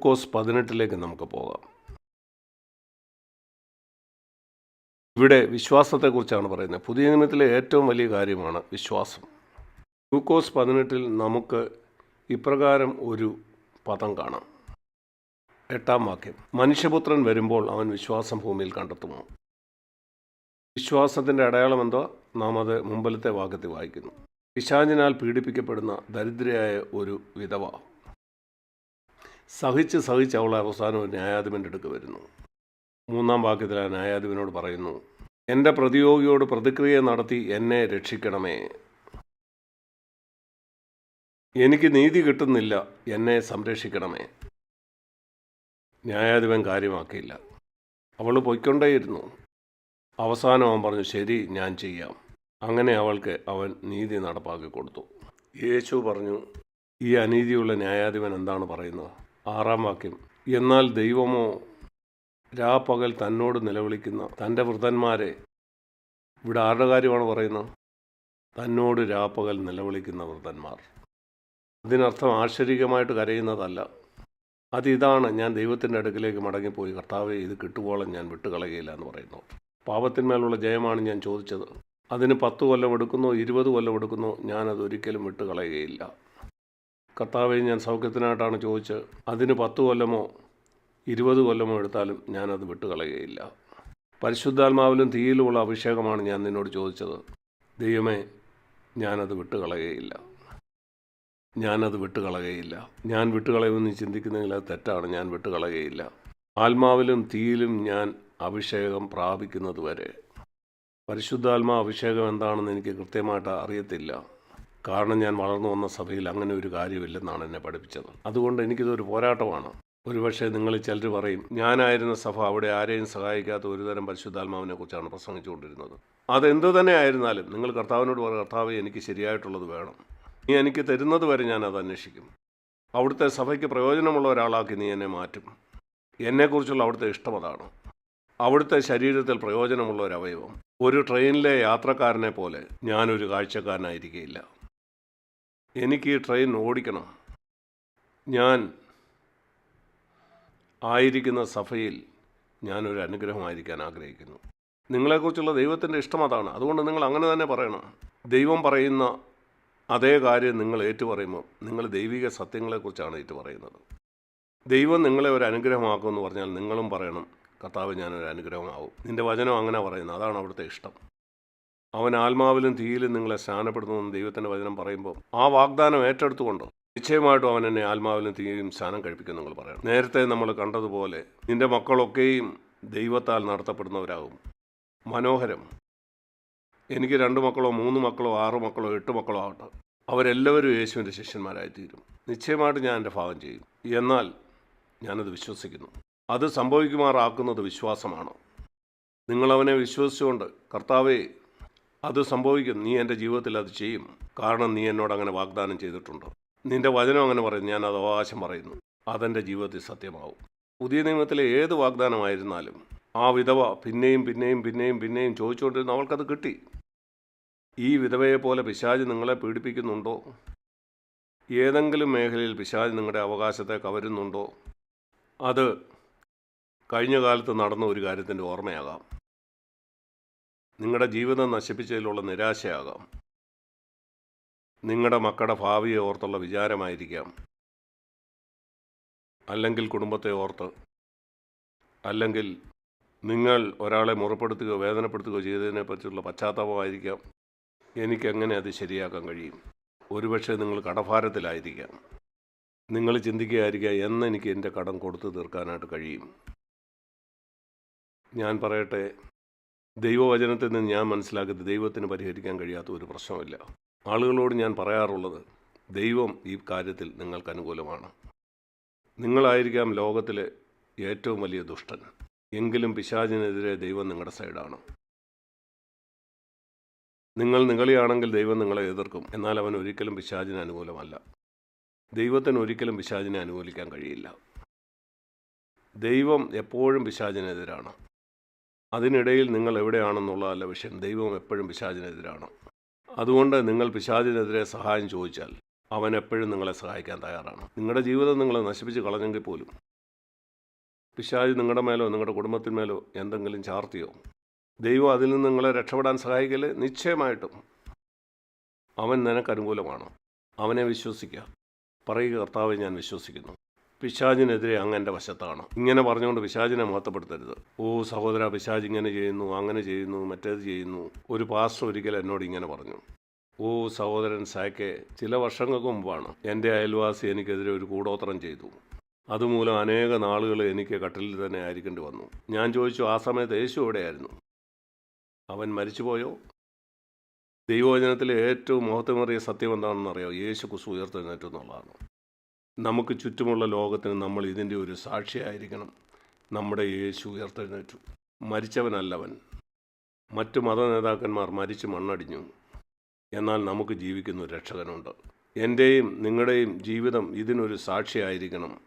ലൂക്കോസ് പതിനെട്ടിലേക്ക് നമുക്ക് പോകാം. ഇവിടെ വിശ്വാസത്തെക്കുറിച്ചാണ് പറയുന്നത്. പുതിയ നിയമത്തിലെ ഏറ്റവും വലിയ കാര്യമാണ് വിശ്വാസം. ഗ്ലൂക്കോസ് പതിനെട്ടിൽ നമുക്ക് ഇപ്രകാരം ഒരു പദം കാണാം. എട്ടാം വാക്യം. മനുഷ്യപുത്രൻ വരുമ്പോൾ അവൻ വിശ്വാസം ഭൂമിയിൽ കണ്ടെത്തുമോ വിശ്വാസത്തിന്റെ അടയാളം എന്തോ? നാം അത് മുമ്പിലത്തെ വാക്യത്തിൽ വായിക്കുന്നു. പിശാചിനാൽ പീഡിപ്പിക്കപ്പെടുന്ന ദരിദ്രയായ ഒരു വിധവ സഹിച്ച് സഹിച്ച് അവൾ അവസാനം ന്യായാധിപന്റെ അടുക്ക് വരുന്നു. മൂന്നാം വാക്യത്തിൽ ആ ന്യായാധിപനോട് പറയുന്നു എന്റെ പ്രതിയോഗിയോട് പ്രതിക്രിയ നടത്തി എന്നെ രക്ഷിക്കണമേ. എനിക്ക് നീതി കിട്ടുന്നില്ല എന്നെ സംരക്ഷിക്കണമേ. ന്യായാധിപൻ കാര്യമാക്കിയില്ല. അവൾ പൊയ്ക്കൊണ്ടേയിരുന്നു. അവസാനം അവൻ പറഞ്ഞു ശരി ഞാൻ ചെയ്യാം. അങ്ങനെ അവൾക്ക് അവൻ നീതി നടപ്പാക്കി കൊടുത്തു. യേശു പറഞ്ഞു ഈ അനീതിയുള്ള ന്യായാധിപൻ എന്താണ് പറയുന്നത്? ആറാം വാക്യം എന്നാൽ ദൈവമോ രാപ്പകൽ തന്നോട് നിലവിളിക്കുന്ന തന്റെ വൃദ്ധന്മാരെ ഇവിടെ ആരുടെ കാര്യമാണ് പറയുന്നത്? തന്നോട് രാപ്പകൽ നിലവിളിക്കുന്ന വൃതന്മാർ. അതിനർത്ഥം ആശ്ചര്യമായിട്ട് കരയുന്നതല്ല. അതിതാണ് ഞാൻ ദൈവത്തിന്റെ അടുക്കിലേക്ക് മടങ്ങിപ്പോയി കർത്താവെ ഇത് കിട്ടുവോളം ഞാൻ വിട്ടുകളയുകയില്ല എന്ന് പറയുന്നു. പാപത്തിന്മേലുള്ള ജയമാണ് ഞാൻ ചോദിച്ചത്. അതിന് പത്ത് കൊല്ലം എടുക്കുന്നു ഇരുപത് കൊല്ലം എടുക്കുന്നോ ഞാനത് ഒരിക്കലും വിട്ടുകളയുകയില്ല. കർത്താവെ ഞാൻ സൗഖ്യത്തിനായിട്ടാണ് ചോദിച്ചത്. അതിന് പത്ത് കൊല്ലമോ ഇരുപത് കൊല്ലമോ എടുത്താലും ഞാനത് വിട്ടുകളയുകയില്ല. പരിശുദ്ധാത്മാവിലും തീയിലുമുള്ള അഭിഷേകമാണ് ഞാൻ നിന്നോട് ചോദിച്ചത്. ദൈവമേ ഞാനത് വിട്ടുകളയുകയില്ല. ഞാനത് വിട്ടുകളയുകയില്ല. ഞാൻ വിട്ടുകളയുമെന്ന് ചിന്തിക്കുന്നെങ്കിൽ അത് തെറ്റാണ്. ഞാൻ വിട്ടുകളയുകയില്ല. ആത്മാവിലും തീയിലും ഞാൻ അഭിഷേകം പ്രാപിക്കുന്നതുവരെ. പരിശുദ്ധാത്മാ അഭിഷേകം എന്താണെന്ന് എനിക്ക് കൃത്യമായിട്ട് അറിയത്തില്ല. കാരണം ഞാൻ വളർന്നു വന്ന സഭയിൽ അങ്ങനെ ഒരു കാര്യമില്ലെന്നാണ് എന്നെ പഠിപ്പിച്ചത്. അതുകൊണ്ട് എനിക്കിതൊരു പോരാട്ടമാണ്. ഒരുപക്ഷെ നിങ്ങൾ ചിലർ പറയും ഞാനായിരുന്ന സഭ അവിടെ ആരെയും സഹായിക്കാത്ത ഒരുതരം പരിശുദ്ധാത്മാവിനെ കുറിച്ചാണ് പ്രസംഗിച്ചുകൊണ്ടിരുന്നത്. അതെന്തു തന്നെ ആയിരുന്നാലും നിങ്ങൾ കർത്താവിനോട് പറയുക കർത്താവ് എനിക്ക് ശരിയായിട്ടുള്ളത് വേണം. നീ എനിക്ക് തരുന്നത് വരെ ഞാൻ അത് അന്വേഷിക്കും. അവിടുത്തെ സഭയ്ക്ക് പ്രയോജനമുള്ള ഒരാളാക്കി നീ എന്നെ മാറ്റും. എന്നെക്കുറിച്ചുള്ള അവിടുത്തെ ഇഷ്ടം അതാണ്. അവിടുത്തെ ശരീരത്തിൽ പ്രയോജനമുള്ള ഒരു അവയവം ഒരു ട്രെയിനിലെ യാത്രക്കാരനെ പോലെ ഞാനൊരു കാഴ്ചക്കാരനായിരിക്കുകയില്ല എനിക്ക് ഈ ട്രെയിൻ ഓടിക്കണം. ഞാൻ ആയിരിക്കുന്ന സഭയിൽ ഞാനൊരു അനുഗ്രഹമായിരിക്കാൻ ആഗ്രഹിക്കുന്നു. നിങ്ങളെക്കുറിച്ചുള്ള ദൈവത്തിന്റെ ഇഷ്ടം അതാണ്. അതുകൊണ്ട് നിങ്ങൾ അങ്ങനെ തന്നെ പറയണം. ദൈവം പറയുന്ന അതേ കാര്യം നിങ്ങൾ ഏറ്റുപറയുമ്പോൾ നിങ്ങൾ ദൈവിക സത്യങ്ങളെക്കുറിച്ചാണ് ഏറ്റുപറയുന്നത്. ദൈവം നിങ്ങളെ ഒരു അനുഗ്രഹമാക്കുമെന്ന് പറഞ്ഞാൽ നിങ്ങളും പറയണം കർത്താവ് ഞാനൊരു അനുഗ്രഹമാവും. നിന്റെ വചനം അങ്ങനെ പറയുന്നത് അതാണ് അവിടുത്തെ ഇഷ്ടം. അവൻ ആത്മാവിലും തീയിലും നിങ്ങളെ സ്നാനപ്പെടുത്തുമെന്ന് ദൈവത്തിന്റെ വചനം പറയുമ്പോൾ ആ വാഗ്ദാനം ഏറ്റെടുത്തുകൊണ്ട്? നിശ്ചയമായിട്ടും അവൻ എന്നെ ആത്മാവിലും തീയിലും സ്നാനം കഴിപ്പിക്കും നിങ്ങൾ പറയണം. നേരത്തെ നമ്മൾ കണ്ടതുപോലെ നിന്റെ മക്കളൊക്കെയും ദൈവത്താൽ നടത്തപ്പെടുന്നവരാകും. മനോഹരം. എനിക്ക് രണ്ട് മക്കളോ മൂന്ന് മക്കളോ ആറ് മക്കളോ എട്ട് മക്കളോ ആവട്ടെ. അവരെല്ലാവരും യേശുവിന്റെ ശിഷ്യന്മാരായി തീരും നിശ്ചയമായിട്ട് ഞാൻ എന്റെ ഭാവം ചെയ്യും. എന്നാൽ ഞാനത് വിശ്വസിക്കുന്നു. അത് സംഭവിക്കുമാറാക്കുന്നത് വിശ്വാസമാണ്? നിങ്ങളവനെ വിശ്വസിച്ചുകൊണ്ട് കർത്താവേ അത് സംഭവിക്കും നീ എന്റെ ജീവിതത്തിൽ അത് ചെയ്യും. കാരണം നീ എന്നോട് അങ്ങനെ വാഗ്ദാനം ചെയ്തിട്ടുണ്ട്? നിന്റെ വചനം അങ്ങനെ പറയും ഞാൻ അത് അവകാശം പറയുന്നു. അതെന്റെ ജീവിതത്തിൽ സത്യമാവും. പുതിയ നിയമത്തിലെ ഏത് വാഗ്ദാനമായിരുന്നാലും ആ വിധവ പിന്നെയും പിന്നെയും പിന്നെയും പിന്നെയും ചോദിച്ചുകൊണ്ടിരുന്ന അവൾക്കത് കിട്ടി. ഈ വിധവയെ പോലെ പിശാജ് നിങ്ങളെ പീഡിപ്പിക്കുന്നുണ്ടോ? ഏതെങ്കിലും മേഖലയിൽ പിശാജ് നിങ്ങളുടെ അവകാശത്തെ കവരുന്നുണ്ടോ അത് കഴിഞ്ഞ കാലത്ത് നടന്ന ഒരു കാര്യത്തിന്റെ ഓർമ്മയാകാം. നിങ്ങളുടെ ജീവിതം നശിപ്പിച്ചതിലുള്ള നിരാശയാകാം. നിങ്ങളുടെ മക്കളുടെ ഭാവിയെ ഓർത്തുള്ള വിചാരമായിരിക്കാം. അല്ലെങ്കിൽ കുടുംബത്തെ ഓർത്ത് അല്ലെങ്കിൽ നിങ്ങൾ ഒരാളെ മുറപ്പെടുത്തുകയോ വേദനപ്പെടുത്തുകയോ ചെയ്തതിനെ പറ്റിയുള്ള പശ്ചാത്താപമായിരിക്കാം. എനിക്കെങ്ങനെ അത് ശരിയാക്കാൻ കഴിയും? ഒരുപക്ഷെ നിങ്ങൾ കടഭാരത്തിലായിരിക്കാം. നിങ്ങൾ ചിന്തിക്കുകയായിരിക്കാം എന്ന് എനിക്ക് എന്റെ കടം കൊടുത്തു തീർക്കാനായിട്ട് കഴിയും. ഞാൻ പറയട്ടെ ദൈവവചനത്തിൽ നിന്ന് ഞാൻ മനസ്സിലാക്കുന്നത് ദൈവത്തിന് പരിഹരിക്കാൻ കഴിയാത്ത ഒരു പ്രശ്നമില്ല. ആളുകളോട് ഞാൻ പറയാറുള്ളത് ദൈവം ഈ കാര്യത്തിൽ നിങ്ങൾക്ക് അനുകൂലമാണ്. നിങ്ങളായിരിക്കാം ലോകത്തിലെ ഏറ്റവും വലിയ ദുഷ്ടൻ. എങ്കിലും പിശാചിനെതിരെ ദൈവം നിങ്ങളുടെ സൈഡാണ്. നിങ്ങൾ നിങ്ങളിയാണെങ്കിൽ ദൈവം നിങ്ങളെ എതിർക്കും. എന്നാൽ അവൻ ഒരിക്കലും പിശാചിന് അനുകൂലമല്ല. ദൈവത്തിന് ഒരിക്കലും പിശാചിനെ അനുകൂലിക്കാൻ കഴിയില്ല. ദൈവം എപ്പോഴും പിശാചിനെതിരാണ്. അതിനിടയിൽ നിങ്ങൾ എവിടെയാണെന്നുള്ളതല്ല വിഷയം ദൈവം എപ്പോഴും പിശാചിനെതിരാണ്. അതുകൊണ്ട് നിങ്ങൾ പിശാചിനെതിരെ സഹായം ചോദിച്ചാൽ അവൻ എപ്പോഴും നിങ്ങളെ സഹായിക്കാൻ തയ്യാറാണ്. നിങ്ങളുടെ ജീവിതം നിങ്ങളെ നശിപ്പിച്ച് കളഞ്ഞെങ്കിൽ പോലും പിശാജ് നിങ്ങളുടെ മേലോ നിങ്ങളുടെ കുടുംബത്തിന്മേലോ എന്തെങ്കിലും ചാർത്തിയോ ദൈവം അതിൽ നിന്ന് നിങ്ങളെ രക്ഷപ്പെടാൻ സഹായിക്കൽ നിശ്ചയമായിട്ടും അവൻ നിനക്ക് അനുകൂലമാണ്. അവനെ വിശ്വസിക്കുക പറയുക കർത്താവെ ഞാൻ വിശ്വസിക്കുന്നു. പിശാചിനെതിരെ അങ്ങന്റെ വശത്താണ്. ഇങ്ങനെ പറഞ്ഞുകൊണ്ട് പിശാചിനെ മഹത്വപ്പെടുത്തരുത്. ഓ സഹോദര പിശാജ് ഇങ്ങനെ ചെയ്യുന്നു അങ്ങനെ ചെയ്യുന്നു മറ്റേത് ചെയ്യുന്നു. ഒരു പാസ്റ്റർ ഒരിക്കൽ എന്നോട് ഇങ്ങനെ പറഞ്ഞു. ഓ സഹോദരൻ സായ്ക്കെ ചില വർഷങ്ങൾക്ക് മുമ്പാണ് എന്റെ അയൽവാസി എനിക്കെതിരെ ഒരു കൂടോത്രം ചെയ്തു. അതുമൂലം അനേക നാളുകൾ എനിക്ക് കട്ടിലിൽ തന്നെ ആയിരിക്കേണ്ടി വന്നു. ഞാൻ ചോദിച്ചു ആ സമയത്ത് യേശു എവിടെയായിരുന്നു? അവൻ മരിച്ചുപോയോ? ദൈവവചനത്തിലെ ഏറ്റവും മഹത്വമേറിയ സത്യം എന്താണെന്ന് അറിയാം യേശു കുസു ഉയർത്തെഴുന്നേറ്റു എന്നുള്ളതാണ്. നമുക്ക് ചുറ്റുമുള്ള ലോകത്തിന് നമ്മൾ ഇതിന്റെ ഒരു സാക്ഷിയായിരിക്കണം. നമ്മുടെ യേശു ഉയർത്തെഴുന്നേറ്റു. മരിച്ചവനല്ലവൻ. മറ്റു മത നേതാക്കന്മാർ മരിച്ച് മണ്ണടിഞ്ഞു. എന്നാൽ നമുക്ക് ജീവിക്കുന്ന ഒരു രക്ഷകനുണ്ട്. എന്റെയും നിങ്ങളുടെയും ജീവിതം ഇതിനൊരു സാക്ഷിയായിരിക്കണം.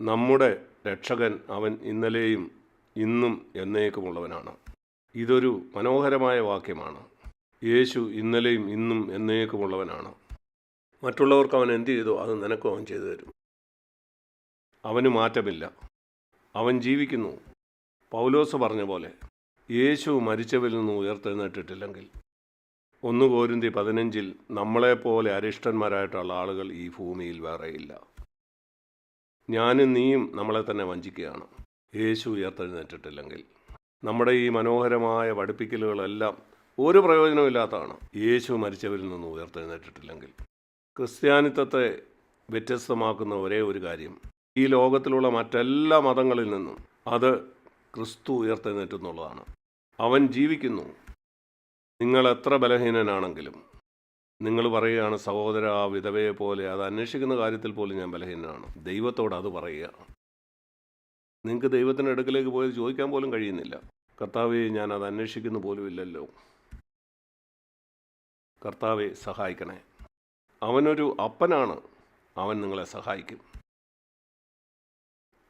നമ്മുടെ രക്ഷകൻ അവൻ ഇന്നലെയും ഇന്നും എന്നേക്കുമുള്ളവനാണ്. ഇതൊരു മനോഹരമായ വാക്യമാണ്. യേശു ഇന്നലെയും ഇന്നും എന്നേക്കുമുള്ളവനാണ്. മറ്റുള്ളവർക്ക് അവൻ എന്ത് ചെയ്തോ അത് നിനക്കും അവൻ ചെയ്തു തരും. അവന് മാറ്റമില്ല. അവൻ ജീവിക്കുന്നു. പൗലോസ് പറഞ്ഞ പോലെ യേശു മരിച്ചവരിൽ നിന്ന് ഉയർത്തെഴുന്നേറ്റിട്ടില്ലെങ്കിൽ ഒന്ന് കോരിന്തി പതിനഞ്ചിൽ നമ്മളെപ്പോലെ അരിഷ്ടന്മാരായിട്ടുള്ള ആളുകൾ ഈ ഭൂമിയിൽ വേറെയില്ല ഞാനും നീയും നമ്മളെ തന്നെ വഞ്ചിക്കുകയാണ്. യേശു ഉയർത്തെഴുന്നേറ്റിട്ടില്ലെങ്കിൽ. നമ്മുടെ ഈ മനോഹരമായ പഠിപ്പിക്കലുകളെല്ലാം ഒരു പ്രയോജനമില്ലാത്തതാണ് യേശു മരിച്ചവരിൽ നിന്ന് ഉയർത്തെഴുന്നേറ്റിട്ടില്ലെങ്കിൽ. ക്രിസ്ത്യാനിത്വത്തെ വ്യത്യസ്തമാക്കുന്ന ഒരേ ഒരു കാര്യം. ഈ ലോകത്തിലുള്ള മറ്റെല്ലാ മതങ്ങളിൽ നിന്നും അത് ക്രിസ്തു ഉയർത്തെഴുന്നേറ്റെന്നുള്ളതാണ്. അവൻ ജീവിക്കുന്നു. നിങ്ങൾ എത്ര ബലഹീനനാണെങ്കിലും. നിങ്ങൾ പറയുകയാണ് സഹോദര ആ വിധവയെ പോലെ അത് അന്വേഷിക്കുന്ന കാര്യത്തിൽ പോലും ഞാൻ ബലഹീനനാണ്. ദൈവത്തോട് അത് പറയുക. നിങ്ങൾക്ക് ദൈവത്തിന്റെ അടുക്കലേക്ക് പോയത് ചോദിക്കാൻ പോലും കഴിയുന്നില്ല. കർത്താവെ ഞാൻ അത് അന്വേഷിക്കുന്നു പോലും ഇല്ലല്ലോ. കർത്താവെ സഹായിക്കണേ. അവനൊരു അപ്പനാണ്. അവൻ നിങ്ങളെ സഹായിക്കും.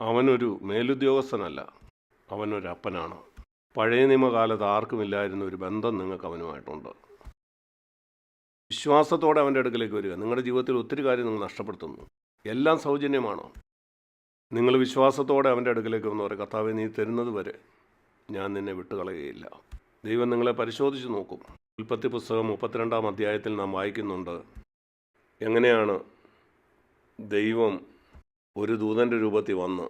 അവനൊരു മേലുദ്യോഗസ്ഥനല്ല. അവനൊരു അപ്പനാണ്. പഴയ നിയമകാലത്ത് ആർക്കുമില്ലായിരുന്ന ഒരു ബന്ധം നിങ്ങൾക്ക് അവനുമായിട്ടുണ്ട്. വിശ്വാസത്തോടെ അവന്റെ അടുക്കലേക്ക് വരിക. നിങ്ങളുടെ ജീവിതത്തിൽ ഒത്തിരി കാര്യം നിങ്ങൾ നഷ്ടപ്പെടുത്തുന്നു. എല്ലാം സൗജന്യമാണോ? നിങ്ങൾ വിശ്വാസത്തോടെ അവന്റെ അടുക്കലേക്ക് വന്ന് പറയും കർത്താവെ നീ തരുന്നത് വരെ ഞാൻ നിന്നെ വിട്ടുകളയുകയില്ല. ദൈവം നിങ്ങളെ പരിശോധിച്ച് നോക്കും. ഉൽപ്പത്തി പുസ്തകം മുപ്പത്തിരണ്ടാം അധ്യായത്തിൽ നാം വായിക്കുന്നുണ്ട് എങ്ങനെയാണ് ദൈവം ഒരു ദൂതന്റെ രൂപത്തിൽ വന്ന്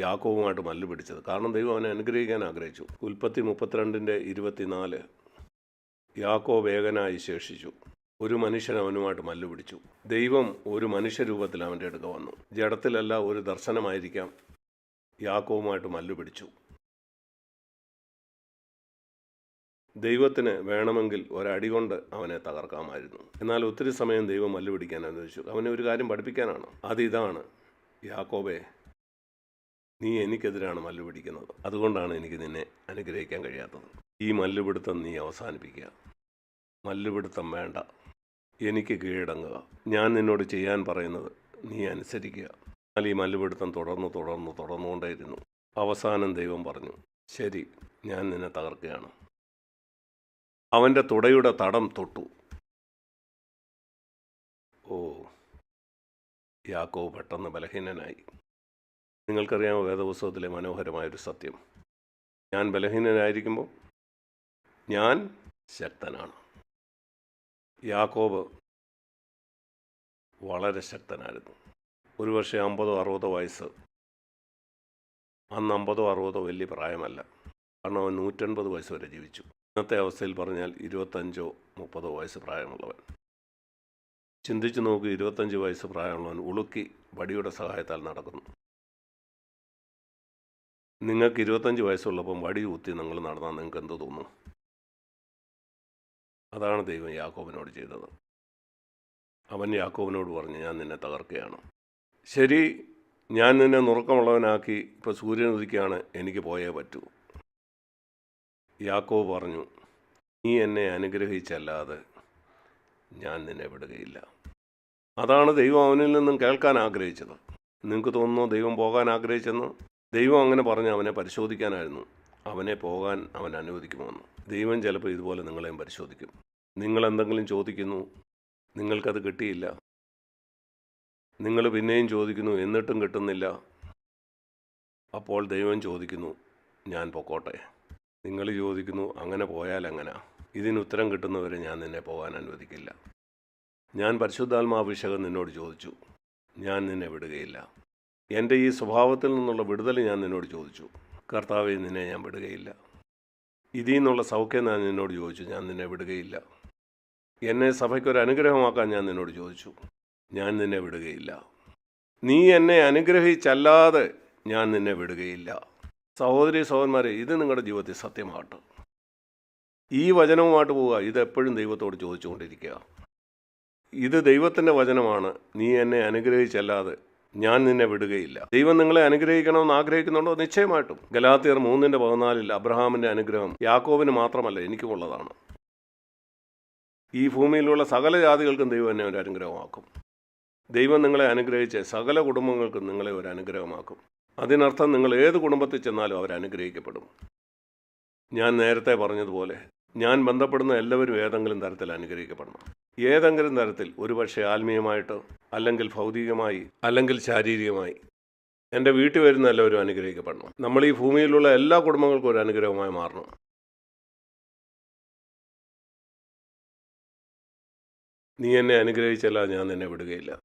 യാക്കോവുമായിട്ട് മല്ല് പിടിച്ചത്? കാരണം ദൈവം അവനെ അനുഗ്രഹിക്കാൻ ആഗ്രഹിച്ചു. ഉൽപ്പത്തി മുപ്പത്തിരണ്ടിന്റെ ഇരുപത്തിനാല് യാക്കോ വേഗനായി ശേഷിച്ചു. ഒരു മനുഷ്യൻ അവനുമായിട്ട് മല്ല് പിടിച്ചു. ദൈവം ഒരു മനുഷ്യരൂപത്തിൽ അവന്റെ അടുക്ക വന്നു. ജഡത്തിലല്ല ഒരു ദർശനമായിരിക്കാം യാക്കോവുമായിട്ട് മല്ല് പിടിച്ചു. ദൈവത്തിന് വേണമെങ്കിൽ ഒരടി കൊണ്ട് അവനെ തകർക്കാമായിരുന്നു. എന്നാൽ ഒത്തിരി സമയം ദൈവം മല്ലുപിടിക്കാൻ അനുവദിച്ചു. അവനെ ഒരു കാര്യം പഠിപ്പിക്കാനാണ്. അതിതാണ് യാക്കോബെ നീ എനിക്കെതിരാണ് മല്ലുപിടിക്കുന്നത് അതുകൊണ്ടാണ് എനിക്ക് നിന്നെ അനുഗ്രഹിക്കാൻ കഴിയാത്തത്. ഈ മല്ലുപിടുത്തം നീ അവസാനിപ്പിക്കുക. മല്ലുപിടുത്തം വേണ്ട. എനിക്ക് കീഴടങ്ങുക. ഞാൻ നിന്നോട് ചെയ്യാൻ പറയുന്നത് നീ അനുസരിക്കുക. എന്നാൽ ഈ മല്ലുപിടുത്തം തുടർന്ന് തുടർന്ന് തുടർന്നുകൊണ്ടേയിരുന്നു. അവസാനം ദൈവം പറഞ്ഞു ശരി ഞാൻ നിന്നെ തകർക്കുകയാണ്. അവന്റെ തുടയുടെ തടം തൊട്ടു. ഓ യാക്കോ പെട്ടെന്ന് ബലഹീനനായി. നിങ്ങൾക്കറിയാമോ വേദപുസ്തകത്തിലെ മനോഹരമായൊരു സത്യം. ഞാൻ ബലഹീനനായിരിക്കുമ്പോൾ ഞാൻ ശക്തനാണ്. യാക്കോബ് വളരെ ശക്തനായിരുന്നു. ഒരു വർഷം അമ്പതോ അറുപതോ വയസ്സ് അന്ന് അമ്പതോ അറുപതോ വലിയ പ്രായമല്ല. കാരണം അവൻ നൂറ്റൻപത് വയസ്സ് വരെ ജീവിച്ചു. ഇന്നത്തെ അവസ്ഥയിൽ പറഞ്ഞാൽ ഇരുപത്തഞ്ചോ മുപ്പതോ വയസ്സ് പ്രായമുള്ളവൻ. ചിന്തിച്ചു നോക്കി ഇരുപത്തഞ്ച് വയസ്സ് പ്രായമുള്ളവൻ ഉളുക്കി വടിയുടെ സഹായത്താൽ നടക്കുന്നു. നിങ്ങൾക്ക് ഇരുപത്തഞ്ച് വയസ്സുള്ളപ്പം വടി കുത്തി നിങ്ങൾ നടന്നാൽ നിങ്ങൾക്ക് എന്ത് തോന്നും? അതാണ് ദൈവം യാക്കോബിനോട് ചെയ്തത്. അവൻ യാക്കോബിനോട് പറഞ്ഞു ഞാൻ നിന്നെ തകർക്കുകയാണ്. ശരി ഞാൻ നിന്നെ നുറുക്കമുള്ളവനാക്കി ഇപ്പോൾ സൂര്യൻ ഉദിക്കുകയാണ് എനിക്ക് പോയേ പറ്റൂ. യാക്കോബ് പറഞ്ഞു നീ എന്നെ അനുഗ്രഹിച്ചല്ലാതെ ഞാൻ നിന്നെ വിടുകയില്ല. അതാണ് ദൈവം അവനിൽ നിന്നും കേൾക്കാൻ ആഗ്രഹിച്ചത്. നിങ്ങൾക്ക് തോന്നുന്നു ദൈവം പോകാൻ ആഗ്രഹിച്ചെന്ന്? ദൈവം അങ്ങനെ പറഞ്ഞ് അവനെ പരിശോധിക്കാനായിരുന്നു. അവനെ പോകാൻ അവൻ അനുവദിക്കുമെന്ന്. ദൈവം ചിലപ്പോൾ ഇതുപോലെ നിങ്ങളെയും പരിശോധിക്കും. നിങ്ങൾ എന്തെങ്കിലും ചോദിക്കുന്നു നിങ്ങൾക്കത് കിട്ടിയില്ല. നിങ്ങൾ പിന്നെയും ചോദിക്കുന്നു എന്നിട്ടും കിട്ടുന്നില്ല. അപ്പോൾ ദൈവം ചോദിക്കുന്നു ഞാൻ പൊക്കോട്ടെ? നിങ്ങൾ ചോദിക്കുന്നു അങ്ങനെ പോയാൽ അങ്ങനെ ഇതിന് ഉത്തരം കിട്ടുന്നവരെ ഞാൻ നിന്നെ പോകാൻ അനുവദിക്കില്ല. ഞാൻ പരിശുദ്ധാത്മാഭിഷേകം നിന്നോട് ചോദിച്ചു. ഞാൻ നിന്നെ വിടുകയില്ല. എന്റെ ഈ സ്വഭാവത്തിൽ നിന്നുള്ള വിടുതൽ ഞാൻ നിന്നോട് ചോദിച്ചു. കർത്താവെ നിന്നെ ഞാൻ വിടുകയില്ല. ഇതിൽ നിന്നുള്ള സൗഖ്യം ഞാൻ നിന്നോട് ചോദിച്ചു. ഞാൻ നിന്നെ വിടുകയില്ല. എന്നെ സഭയ്ക്കൊരു അനുഗ്രഹമാക്കാൻ ഞാൻ നിന്നോട് ചോദിച്ചു. ഞാൻ നിന്നെ വിടുകയില്ല. നീ എന്നെ അനുഗ്രഹിച്ചല്ലാതെ ഞാൻ നിന്നെ വിടുകയില്ല. സഹോദരി സഹോദരന്മാരെ ഇത് നിങ്ങളുടെ ജീവിതത്തിൽ സത്യമാകട്ടെ. ഈ വചനവുമായിട്ട് പോവുക ഇത് എപ്പോഴും ദൈവത്തോട് ചോദിച്ചുകൊണ്ടിരിക്കുക. ഇത് ദൈവത്തിന്റെ വചനമാണ്. നീ എന്നെ അനുഗ്രഹിച്ചല്ലാതെ ഞാൻ നിന്നെ വിടുകയില്ല. ദൈവം നിങ്ങളെ അനുഗ്രഹിക്കണമെന്ന് ആഗ്രഹിക്കുന്നുണ്ടോ? നിശ്ചയമായിട്ടും. ഗലാത്തിയർ മൂന്നിന്റെ പതിനാലിൽ അബ്രഹാമിന്റെ അനുഗ്രഹം യാക്കോബിന് മാത്രമല്ല എനിക്കുമുള്ളതാണ് ഈ ഭൂമിയിലുള്ള സകല ജാതികൾക്കും ദൈവം എന്നെ ഒരു അനുഗ്രഹമാക്കും. ദൈവം നിങ്ങളെ അനുഗ്രഹിച്ച് സകല കുടുംബങ്ങൾക്കും നിങ്ങളെ ഒരു അനുഗ്രഹമാക്കും. അതിനർത്ഥം നിങ്ങൾ ഏത് കുടുംബത്തിൽ ചെന്നാലും അവരനുഗ്രഹിക്കപ്പെടും ഞാൻ നേരത്തെ പറഞ്ഞതുപോലെ ഞാൻ ബന്ധപ്പെടുന്ന എല്ലാവരും ഏതെങ്കിലും തരത്തിൽ അനുഗ്രഹിക്കപ്പെടണം. ഏതെങ്കിലും തരത്തിൽ ഒരുപക്ഷെ ആത്മീയമായിട്ടോ അല്ലെങ്കിൽ ഭൗതികമായി അല്ലെങ്കിൽ ശാരീരികമായി എന്റെ വീട്ടിൽ വരുന്ന എല്ലാവരും അനുഗ്രഹിക്കപ്പെടണം. നമ്മൾ ഈ ഭൂമിയിലുള്ള എല്ലാ കുടുംബങ്ങൾക്കും ഒരു അനുഗ്രഹമായി മാറണം. നീ എന്നെ അനുഗ്രഹിച്ചല്ല ഞാൻ നിന്നെ വിടുകയില്ല.